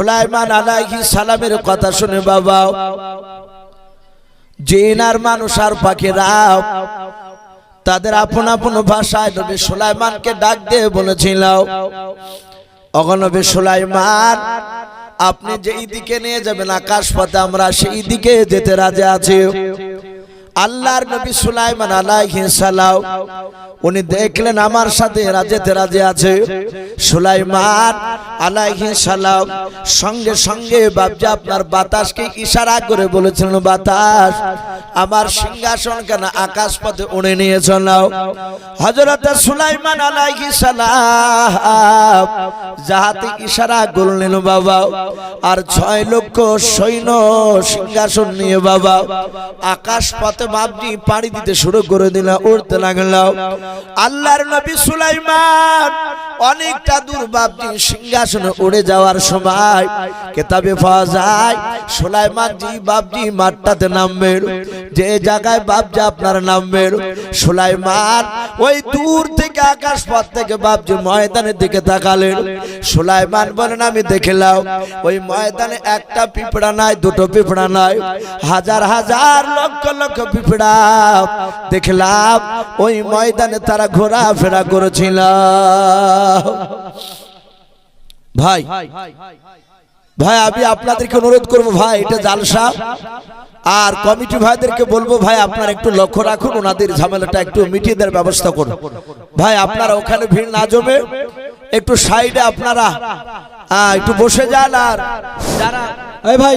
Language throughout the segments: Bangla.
সুলাইমান আলাইহি সালামের কথা শুনে বাবা জিনার মানুষ আর পাখিরাও তাদের আপন আপন ভাষায় নবী সুলাইমানকে ডাক দিয়ে বলেছিল অগনবী সুলাইমান, আপনি যেই দিকে নিয়ে যাবেন আকাশ পথে আমরা সেই দিকে যেতে রাজি আছি। আল্লাহর নবী সুলাইমান সালাম, উনি দেখলেন আমার সাথে রাজেতে রাজে আছে। সুলাইমান সালাম সঙ্গে সঙ্গে বাবজা আপনার বাতাসকে ইশারা করে বলেছিলেন, বাতাস আমার সিংহাসন কেন আকাশ পথে উড়ে নিয়ে চলাও হযরত সুলাইমান আলাইহিস সালাম যাহাতে ইশারা করলেন, বাবা, আর ছয় লক্ষ সৈন্য সিংহাসন নিয়ে, বাবা, আকাশ পথে বাবজি পাড়ি দিতে শুরু করে দিল, উড়তে লাগল। আল্লাহর নবী সুলাইমান অনেকটা দূর বাবজি সিংহাসনে উড়ে যাওয়ার সময় কেতাবে পাওয়া যায়, সুলাইমান জি বাবজি মাঠটাতে নামবেন যে জায়গায় বাবজি আপনার নাম নামবেন সুলাইমান ওই দূর থেকে আকাশ পথ থেকে বাবজি ময়দানের দিকে তাকালেন সুলাইমান বলেন আমি দেখলাম ওই ময়দানে একটা পিঁপড়া নাই দুটো পিঁপড়া নাই হাজার হাজার লক্ষ লক্ষ পিঁপড়া দেখলাম ওই ময়দানে তারা ঘোরাফেরা করেছিল ভাই ভাই আমি আপনাদেরকে অনুরোধ করব ভাই এটা জালসা আর কমিটি ভাইদেরকে বলব, ভাই, আপনারা একটু লক্ষ্য রাখুন, ওনাদের ঝামেলাটা একটু মিটিয়ে দেওয়ার ব্যবস্থা করুন। ভাই, আপনারা ওখানে ভিড় না জমে একটু সাইডে আপনারা একটু বসে যান আর এই ভাই,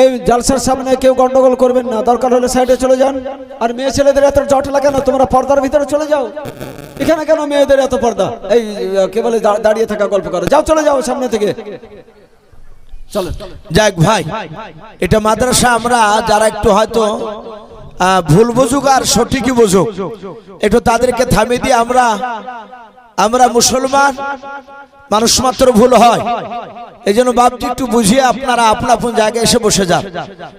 এই জালসার সামনে কেউ গন্ডগোল করবেন না, দরকার হলে সাইডে চলে যান। আর মেয়ে ছেলেদের এত জট লাগে না, তোমরা পর্দার ভিতরে চলে যাও। এখানে কেন মেয়েদের এত পর্দা? এই কে বলে দাঁড়িয়ে থাকা গল্প করে। যাও, চলে যাও সামনে থেকে। চলো। যাক ভাই, এটা মাদ্রাসা আমরা, যারা একটু হয়তো ভুল বুঝুক আর সঠিকই বুঝুক, একটু তাদেরকে থামিয়ে দিয়ে আমরা আমরা মুসলমান, মানুষ মাত্র ভুল হয়। এই জন্য বাপজি একটু বুঝিয়ে আপনারা আপন আপন জায়গায় এসে বসে যান।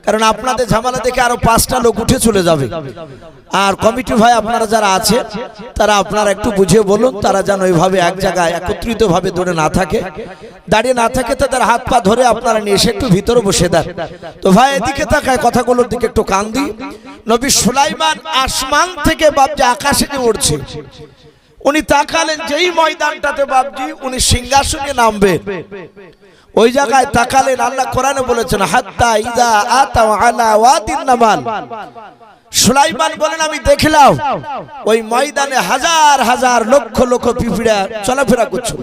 কারণ আপনাদের ঝামেলা দেখে আরও পাঁচটা লোক উঠে চলে যাবে। আর কমিটি ভাই আপনারা যারা আছে, তারা আপনারা একটু বুঝিয়ে বলুন, তারা যেন ওইভাবে এক জায়গায় একত্রিত ভাবে ধরে না থাকে। দাঁড়িয়ে না থাকে তাদের হাত পা ধরে আপনারা নিয়ে এসে একটু ভিতরে বসে দেন। তো ভাই, এদিকে তাকায় কথাগুলোর দিকে একটু কান দিই। নবী সুলাইমান আসমান থেকে বাপজি আকাশে উঠছে উনি তাকালেন, যেই ময়দানটাতে বাপজি, উনি সিংহাসনে নামবে ওই জায়গায় তাকালেন, আল্লাহ কোরআনে বলেছেন, হাত্তা ইদা আতা আলা ওয়াদিন নামাল। সুলাইমান বলেন, আমি দেখলাম, ওই ময়দানে হাজার হাজার লক্ষ লক্ষ পিঁপড়া চলাফেরা করছিল।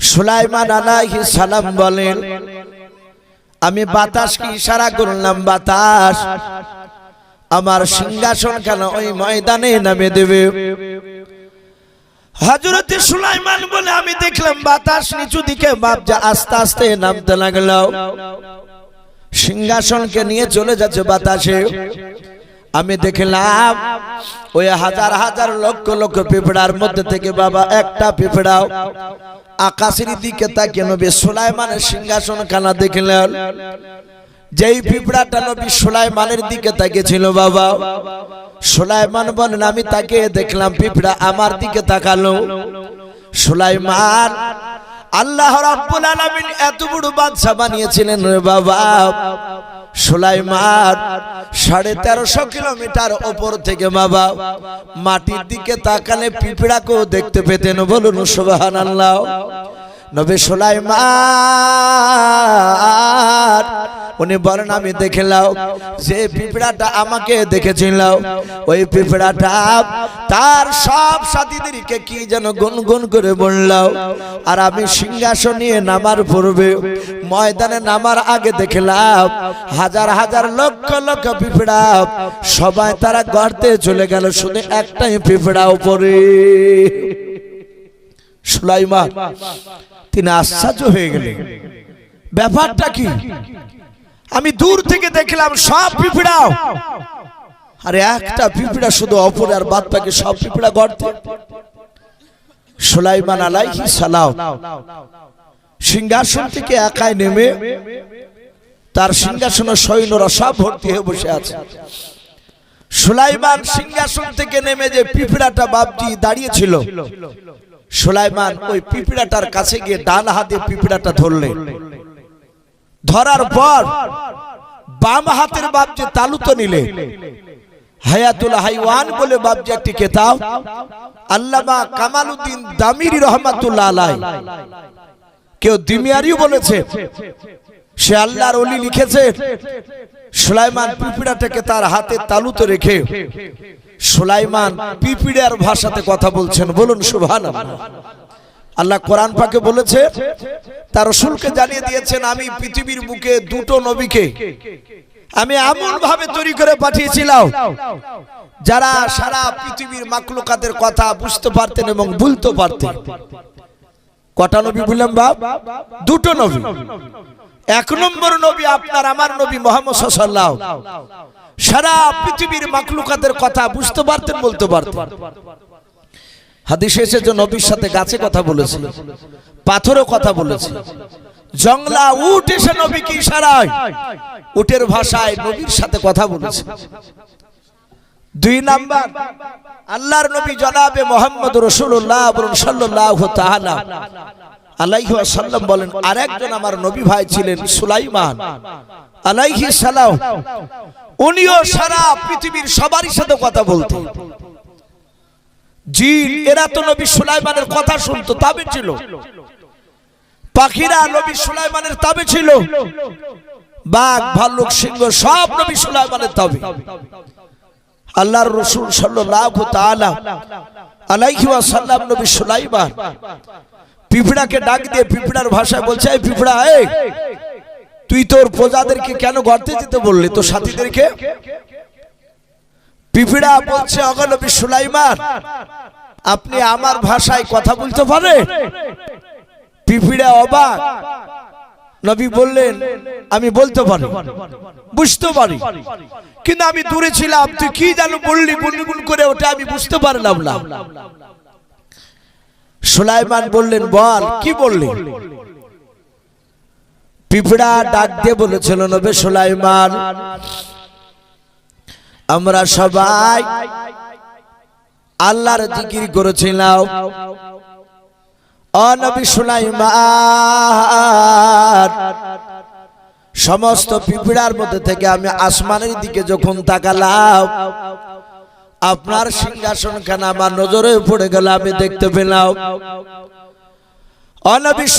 সুলাইমান আলাইহিস সালাম বলেন, আমি বাতাসকে ইশারা করলাম, বাতাস। আমার সিংহাসন কেন ওই ময়দানে নামে দেবে? হজরতে সুলাইমান বলে আমি দেখলাম বাতাস নিচু দিকে বাপজা আস্তে আস্তে নামতে লাগল। সিংহাসনকে নিয়ে চলে যাচ্ছে বাতাসে। আমি দেখলাম ওই হাজার হাজার লক্ষ লক্ষ পিঁপড়ার মধ্যে থেকে বাবা একটা পিঁপড়াও আকাশের দিকে তাকিয়ে নবী সুলাইমানের সিংহাসন খানা দেখলেন। যেই পিঁপড়াটা নবী সুলাইমানের দিকে তাকিয়েছিল, বাবা। সুলাইমান বলেন, আমি তাকে দেখলাম পিঁপড়া আমার দিকে তাকালো। সুলাইমান, আল্লাহ রাব্বুল আলামিন এত বড় বাদশা বানিয়েছিলেন রে বাবা। সুলাইমান, সাড়ে তেরোশো কিলোমিটার ওপর থেকে, বাবা, মাটির দিকে তাকালে পিঁপড়াকেও দেখতে পেতেন। বলুন সুবাহান আল্লাহ নবী সুলাইমান, উনি বলেন, আমি দেখলাম যে পিঁপড়াটা আমাকে দেখেছিল, ওই পিঁপড়াটা তার সব সাথীদেরকে কি যেন গুনগুন করে বলল। আর আমি সিংহাসন নিয়ে নামার পূর্বে ময়দানে নামার আগে দেখলাম হাজার হাজার লক্ষ লক্ষ পিঁপড়া সবাই তারা গর্তে চলে গেল, শুধু একটাই পিঁপড়া উপরে। সুলাইমান তিনি আশ্চর্য হয়ে গেলেন ব্যাপারটা কি? আমি দূর থেকে দেখলাম সব পিঁপড়াও আরে একটা পিঁপড়া শুধু অপর আর বাদ বাকি সব পিঁপড়া গর্তে। সুলাইমান আলাইহি সালাম সিংহাসন থেকে একাই নেমে তার সিংহাসনে সৈন্যরা সব ভর্তি হয়ে বসে আছে। সুলাইমান সিংহাসন থেকে নেমে যে পিঁপড়াটা বাপজি দাঁড়িয়েছিল সুলাইমান ওই পিঁপড়াটার কাছে গিয়ে ডান হাতে পিঁপড়াটা ধরলেন ধরার পর বাম হাতের বাপ যে তালুতো নিলে। হায়াতুল হাইওয়ান বলে আল্লামা দামিরি কেউ দিমিয়ারিও বলেছে, সে আল্লাহর অলি লিখেছে, সুলাইমান পিপিড়াটাকে তার হাতে তালুতে রেখে সুলাইমান পিপিড়ার ভাষাতে কথা বলছেন, বলুন সুবহান আল্লাহ কোরআন পাকে বলেছে, তার রসুলকে জানিয়ে দিয়েছেন, আমি পৃথিবীর বুকে দুটো নবীকে, আমি এমন ভাবে তৈরি করে পাঠিয়েছিলাম, যারা সারা পৃথিবীর মাকলুকাতের কথা বুঝতে পারতেন এবং বলতে পারতেন। কটা নবী বললাম, বাপ? দুটো নবী। এক নম্বর নবী আপনার, আমার নবী মোহাম্মদ সাল্লাহ সারা পৃথিবীর মাকলুকাতের কথা বুঝতে পারতেন, বলতে পারতেন। হাদিসে এসেছে, নবীর সাথে গাছে কথা বলেছিল, পাথরও কথা বলেছে জংলা উঠ এসে নবীকে ইশারায়, উটের ভাষায় নবীর সাথে কথা বলেছে। দুই নাম্বার, আল্লাহর নবী জনাবে মোহাম্মদ রসুল্লাহ বলুন সাল্লাহ তাআলা। আলাইহি ওয়াসাল্লাম বলেন, আরেকজন আমার নবী ভাই ছিলেন সুলাইমান। আলাইহি সালাম, উনিও সারা পৃথিবীর সবারই সাথে কথা বলতেন জিন, এরা তো নবী সুলাইমানের কথা শুনতো, তবে ছিল। পাখিরা নবী সুলাইমানের তবে ছিল। বাঘ, ভাল্লুক, সিংহ, সব নবী সুলাইমানের তবে। আল্লাহর রসুল তাআলা আলাইহি ওয়াসাল্লাম নবী সুলাইমান পিঁপড়াকে ডাক দিয়ে পিঁপড়ার ভাষায় বলছে, এই পিঁপড়া তুই তোর প্রজাদেরকে কেন গর্তে যেতে বললি? তোর সাথীদেরকে? পিঁপড়া বলছে অগনবী সুলাইমান, আপনি আমার ভাষায় কথা বলতে পারেন পিঁপড়া অবাক। নবী বললেন, আমি বলতে পারি, বুঝতে পারি, কিন্তু আমি দূরে ছিলাম। তুই কি জানো বললি? গুনগুন করে ওটা আমি বুঝতে পারলাম না। সুলাইমান বললেন, বল, কি বললেন পিঁপড়া ডাক দিয়ে বলেছিল, নবে সুলাইমান, আমরা সবাই আল্লাহর জিকির করেছিলাম। অনবী সুলাইমান, সমস্ত পিঁপড়ার মধ্যে থেকে আমি আসমানের দিকে যখন তাকালাম আপনার সিংহাসন খান আমার নজরে পড়ে গেল, আমি দেখতে পেলাম।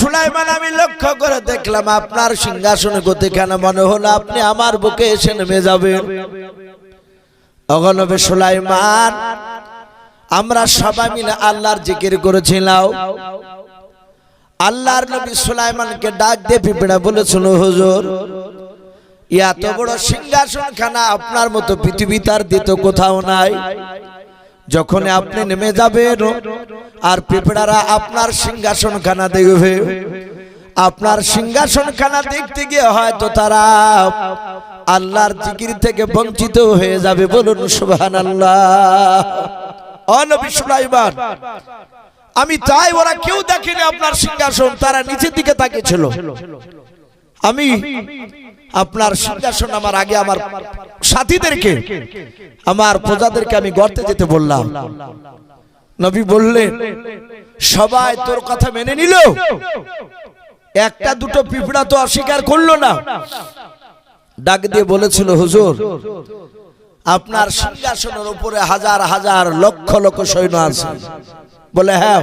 সুলাইমান, আমি লক্ষ্য করে দেখলাম আপনার সিংহাসনে মনে হলো আপনি আমার বুকে এসে নেমে সুলাইমান, আমরা সবাই মিলে আল্লাহর জিকির করেছিলাম। আল্লাহর নবী সুলাইমানকে ডাক দিয়ে পিঁপড়া বলেছিল, হুজুর এত বড় সিংহাসন খানা আপনার মতো পৃথিবী তার দ্বিতীয় কোথাও নাই। যখন আপনি নেমে যাবেন আর পিঁপড়ারা আপনার সিংহাসন খানা দেখবে। আপনার সিংহাসন খানা দেখতে গিয়ে হয়তো তারা আল্লাহর জিকির থেকে বঞ্চিত হয়ে যাবে। বলুন সুবহান আল্লাহ অনবী সুলাইমান। আমি তাই ওরা কেউ দেখেনি আপনার সিংহাসন তারা নিচের দিকে তাকিয়েছিল। আমি আপনার সিংহাসন আমার আগে আমার সাথীদেরকে, আমার প্রজাদেরকে আমি গর্তে যেতে বললাম। নবী বললেন, সবাই তোর কথা মেনে নিল, একটা দুটো পিঁপড়া তো অস্বীকার করল না। ডাক দিয়ে বলেছিল, হুজুর, আপনার সিংহাসনের উপরে হাজার হাজার লক্ষ লক্ষ সৈন্য আছে। বলে হ্যাঁ।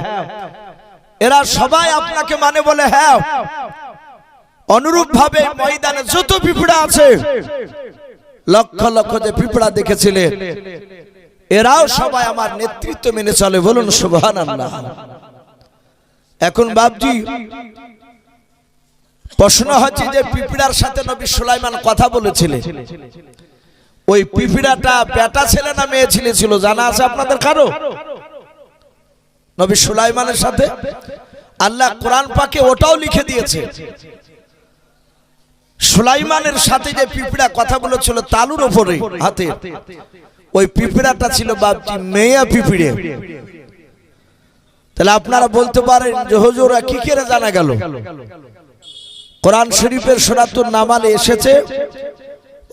এরা সবাই আপনাকে মানে বলে হ্যাঁ। অনুরূপ ভাবে ময়দানে যত পিঁপড়া আছে, লক্ষ লক্ষ যে পিঁপড়া দেখেছিলে, এরাও সবাই আমার নেতৃত্ব মেনে চলে, বলুন সুবহান আল্লাহ এখন বাবজি প্রশ্ন হচ্ছে যে পিঁপড়ার সাথে নবী সুলাইমান কথা বলেছিলেন। ওই পিঁপড়াটা বেটা ছেলে না মেয়ে ছেলে ছিল, জানা আছে আপনাদের কারও? নবী সুলাইমানের সাথে? আল্লাহ কোরআন পাকে ওটাও লিখে দিয়েছে। সুলাইমানের সাথে যে পিঁপড়া কথা বলেছিল তালুর ওপরে হাতে। ওই পিঁপড়াটা ছিল বাপটি মেয়া পিঁপড়ে তাহলে আপনারা বলতে পারেন যে হুজুরা কি করে জানা গেল। কোরআন শরীফের সনাতুর নামালে এসেছে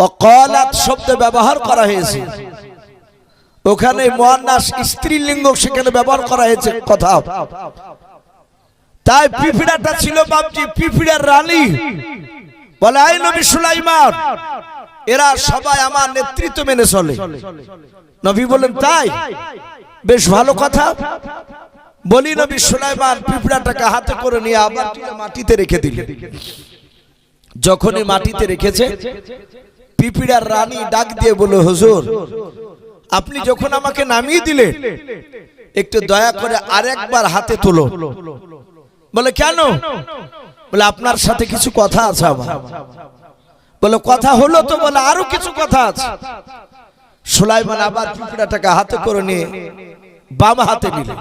অকলাত শব্দ ব্যবহার করা হয়েছে। ওখানে মহান্নাস স্ত্রীলিঙ্গ সেখানে ব্যবহার করা হয়েছে কথা। তাই পিপিড়াটা ছিল বাপজি পিপিড়ার রানী। বলে আই নবী সুলাইমান, এরা সবাই আমার নেতৃত্ব মেনে চলে। নবী বলেন, তাই? বেশ ভালো কথা। বলি, নবী সুলাইমান পিঁপড়াটাকে হাতে করে নিয়ে আবার মাটিতে রেখে দিল। যখনই মাটিতে রেখেছে, পিপিড়ার রানী ডাক দিয়ে বলে হুজুর, আপনি যখন আমাকে নামিয়ে দিলেন, একটু দয়া করে আরেকবার হাতে তুলো। বলে, কেন? বলে, আপনার সাথে কিছু কথা আছে আমার। বলে, কথা হলো তো বলে, আরও কিছু কথা আছে। সুলাইমান আবার পিঁপড়াটাকে হাতে করে নিয়ে বাম হাতে নিলেন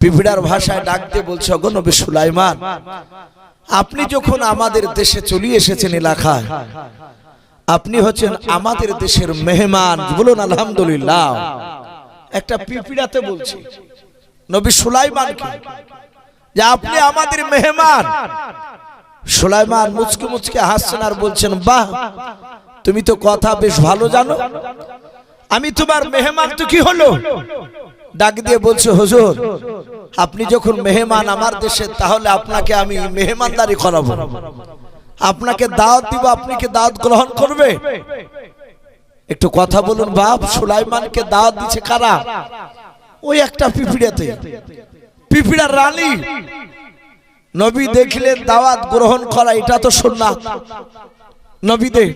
পিপিড়ার ভাষায় ডাকতে বলছে, অগো নবী সুলাইমান, আপনি যখন আমাদের দেশে চলে এসেছেন এলাকায়, আপনি হচ্ছেন আমাদের দেশের মেহমান। বলুন, আলহামদুলিল্লাহ। একটা পিপিড়াতে বলছি, নবী সুলাইমানকে যে আপনি আমাদের মেহমান। সুলাইমান মুচকে মুচকে হাসছেন আর বলছেন, বাহ, তুমি তো কথা বেশ ভালো জানো। আমি তোমার মেহমান তো কি হলো? ডাক দিয়ে বলছে, হুজুর, আপনি যখন মেহমান আমার দেশে, তাহলে আপনাকে আমি মেহমানদারি করাবো। আপনাকে দাওয়াত দিব, আপনি কি দাওয়াত গ্রহণ করবে? একটু কথা বলুন, বাপ, সুলাইমানকে দাওয়াত দিচ্ছে কারা? ওই একটা পিপিড়াতে। পিপিড়ার রানী। নবী দেখলেন দাওয়াত গ্রহণ করা, এটা তো সুন্নাত নবী দে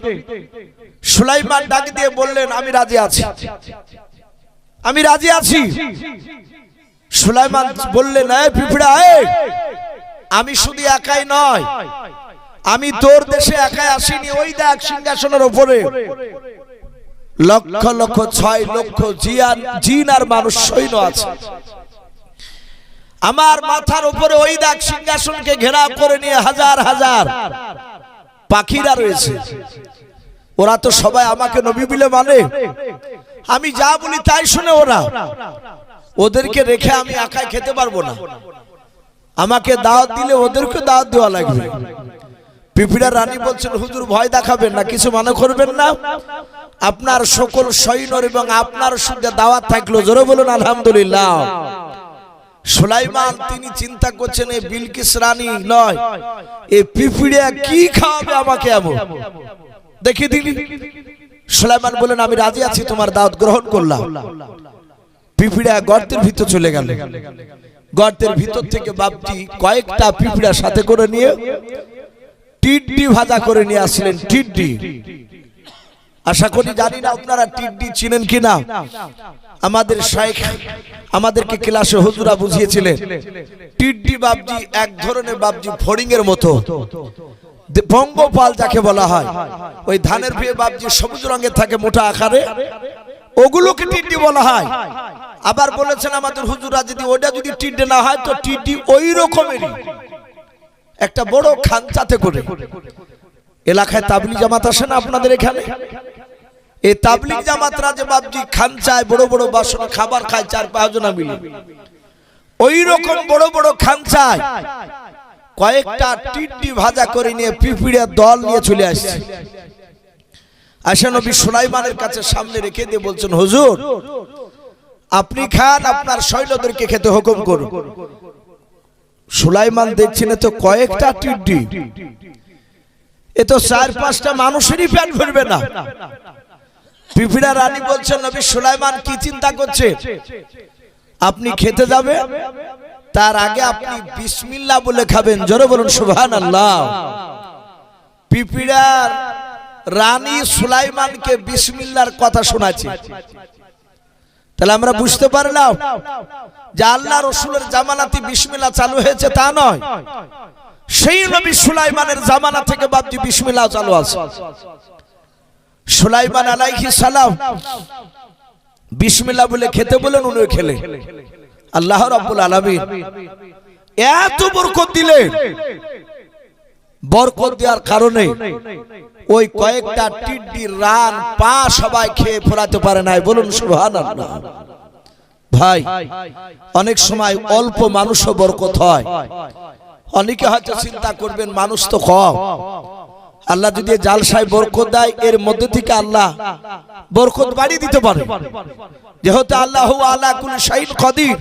সুলাইমান ডাক দিয়ে বললেন, আমি রাজি আছি। আমি রাজি আছি। সুলাইমান বললেন পিঁপড়া আমি শুধু একাই নয়, আমি তোর দেশে একাই আসিনি, ওই দেখ সিংহাসনের ওপরে লক্ষ লক্ষ ছয় লক্ষ জিয়ান, জিন আর মানুষ সৈন্য আছে। আমার মাথার উপরে ওই দেখ সিংহাসনকে ঘেরাও করে নিয়ে হাজার হাজার পাখিরা রয়েছে। ওরা তো সবাই আমাকে নবী বলে মানে। আমি যা বলি তাই শুনে ওরা। ওদেরকে রেখে আমি একাই খেতে পারব না। আমাকে দাওয়াত দিলে ওদেরকে দাওয়াত দেওয়া লাগবে। পিপিড়া রানী বলছেন, হুজুর, ভয় দেখাবেন না, কিছু মনে করবেন না। আপনার সকল সৈন্যর এবং আপনার সঙ্গে দাওয়াত থাকল। জোরে বলুন, আলহামদুলিল্লাহ। সুলাইমান তিনি চিন্তা করছেন এই বিলকিস রানী নয় এই পিপিড়া কি খাওয়াবে আমাকে এমন? দেখি দিলি সুলাইমান বলেন আমি রাজি আছি, তোমার দাওয়াত গ্রহণ করলাম। পিপিড়া গর্তের ভিতর চলে গেল। গর্তের ভিতর থেকে বাপটি কয়েকটা পিপিড়া সাথে করে নিয়ে টিড্ডি ভাজা করে নিয়ে আসলেন টিড্ডি। আশা করি জানি না আপনারা টিড্ডি চিনেন কিনা। আমাদের শেখ আমাদেরকে ক্লাসে হুজুরা বুঝিয়েছিলেন। টিড্ডি বাবজি এক ধরনের বাবজি ফড়িং এর মতো। পঙ্গপাল যাকে বলা হয় ওই ধানের বিয়ে বাবজি সবুজ রঙের থাকে মোটা আকারে। ওগুলোকে টিড্ডি বলা হয়। আবার বলেছেন আমাদের হুজুরা যদি ওটা যদি টিড্ডি না হয় তো টিড্ডি ওই রকমেরই। একটা বড় খাঞ্চাতে করে। এলাকায় তাবলি জামাত আসে না আপনাদের এখানে? এই তাবলিগ জামাতরা যে বাবজি খাঞ্চায় বড় বড় বাসন খাবার খায়, চার পাঁচজনা মিলে। ওই রকম বড় বড় খাঞ্চায় কয়েকটা টিড্ডি ভাজা করে নিয়ে পিপিড়ে দল নিয়ে চলে আসছে। আসা নবী সুলাইমানের কাছে সামনে রেখে দিয়ে বলছেন, হুজুর, আপনি খান, আপনার সৈন্যদেরকে খেতে হুকুম করুন। সুলাইমান দেখছেন এ তো কয়েকটা টিড্ডি এ তো চার পাঁচটা মানুষেরই প্যান ভরবে না। পিপিড়া রানী বলছেন নবী সুলাইমান কি চিন্তা করছে? আপনি খেতে যাবে? তার আগে আপনি বিসমিল্লা বলে খাবেন। জোরে বলুন সুবহান আল্লাহ পিপিড়ার রানী সুলাইমানকে বিসমিল্লার কথা শোনাচ্ছে। তাহলে আমরা বুঝতে পারলাম যে আল্লাহ রসুলের জামানাতি বিসমিল্লা চালু হয়েছে, তা নয়। সেই নবী সুলাইমানের জামানা থেকে বাদ বাপজি বিসমিল্লাহ চালু আছে। সুলাইমান আলাইহি সালাম বিসমিল্লাহ বলে খেতে বলেন উনি খেলে। আল্লাহ রাব্বুল আলামিন এত বরকত দিলে বরকত দেওয়ার কারণে ওই কয়েকটা টিড্ডি, রান, পা সবাই খেয়ে ফোরাতে পারে নাই। বলুন, সুবহানাল্লাহ। ভাই, অনেক সময় অল্প মানুষও বরকত হয়। অনেকে হয়তো চিন্তা করবেন, মানুষ তো কম। আল্লাহ যদি জালসায় বরকত দেয়, এর মধ্যে থেকে আল্লাহ বরকত বাড়িয়ে দিতে পারে। যেহেতু আল্লাহ আল্লাহ কুল শাহিদ কদির,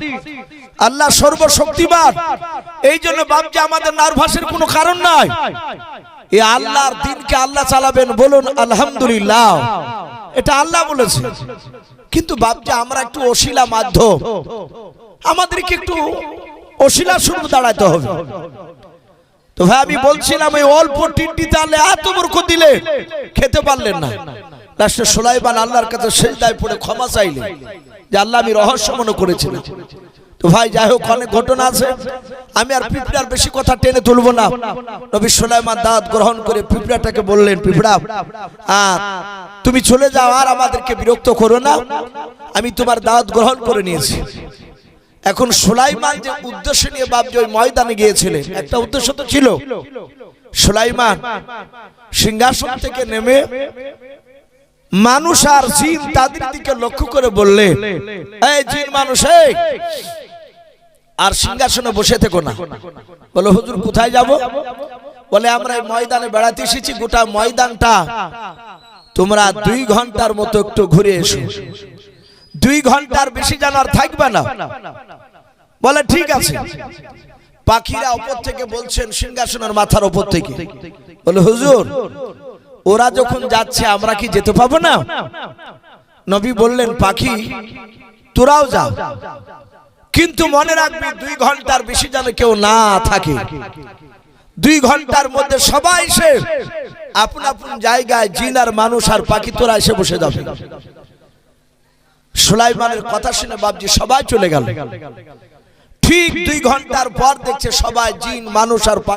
আল্লাহ সর্বশক্তিমান। এই জন্য বাপজি আমাদের নার্ভাসের কোনো কারণ নাই। এই আল্লাহর দিনকে আল্লাহ চালাবেন বলুন, আলহামদুলিল্লাহ। এটা আল্লাহ বলেছে। কিন্তু বাপজি আমরা একটু অশিলা মাধ্যম। আমাদেরকে একটু অশিলা শুরু দাঁড়াতে হবে। তো ভাই, আমি বলছিলাম, এই অল্প টিন্ডি তাহলে এত মূর্খ দিলে খেতে পারলেন না। লাস্টে সোলাইবান আল্লাহর কাছে সেজদায় পড়ে ক্ষমা চাইলে, যে আল্লাহ আমি রহস্য মনে করেছিলাম। তো ভাই, যাই হোক, অনেক ঘটনা আছে। আমি আর পিঁপড়ার বেশি কথা টেনে তুলবো না। নবী সোলাইমান দাঁত গ্রহণ করে পিঁপড়াটাকে বললেন, পিঁপড়া আর তুমি চলে যাও আর আমাদেরকে বিরক্ত করো না। আমি তোমার দাঁত গ্রহণ করে নিয়েছি। এখন সুলাইমান যে উদ্দেশ্য নিয়ে বাপ যে ময়দানে গিয়েছিলেন, একটা উদ্দেশ্য তো ছিল। সুলাইমান সিংহাসন থেকে নেমে মানুষ আর জিন তাদের দিকে লক্ষ্য করে বললে, এই জিন মানুষ আর সিংহাসনে বসে থেকো না। বলে, হুজুর, কোথায় যাব? বলে, আমরা এই ময়দানে বেড়াতে এসেছি, গোটা ময়দানটা তোমরা দুই ঘণ্টার মতো একটু ঘুরে এসো। দুই ঘণ্টার বেশি যেন আর থাকবে না। বলে, ঠিক আছে। পাখিরা উপর থেকে বলছেন, সিংহাসনের মাথার উপর থেকে। বলে, হুজুর, ওরা যখন যাচ্ছে, আমরা কি যেতে পাবো না? নবী বললেন, পাখি, তোরাও যাও কিন্তু মনে রাখবি, দুই ঘণ্টার বেশি যেন কেউ না থাকে। দুই ঘণ্টার মধ্যে সবাই এসে, আপন আপন জায়গায় জিন আর মানুষ আর পাখি তোরা এসে বসে যাবে। সুলাইমানের কথা শুনে বাবজি সবাই চলে গেল। ঠিক দুই ঘণ্টার পর দেখছে সবাই জিন, মানুষ আর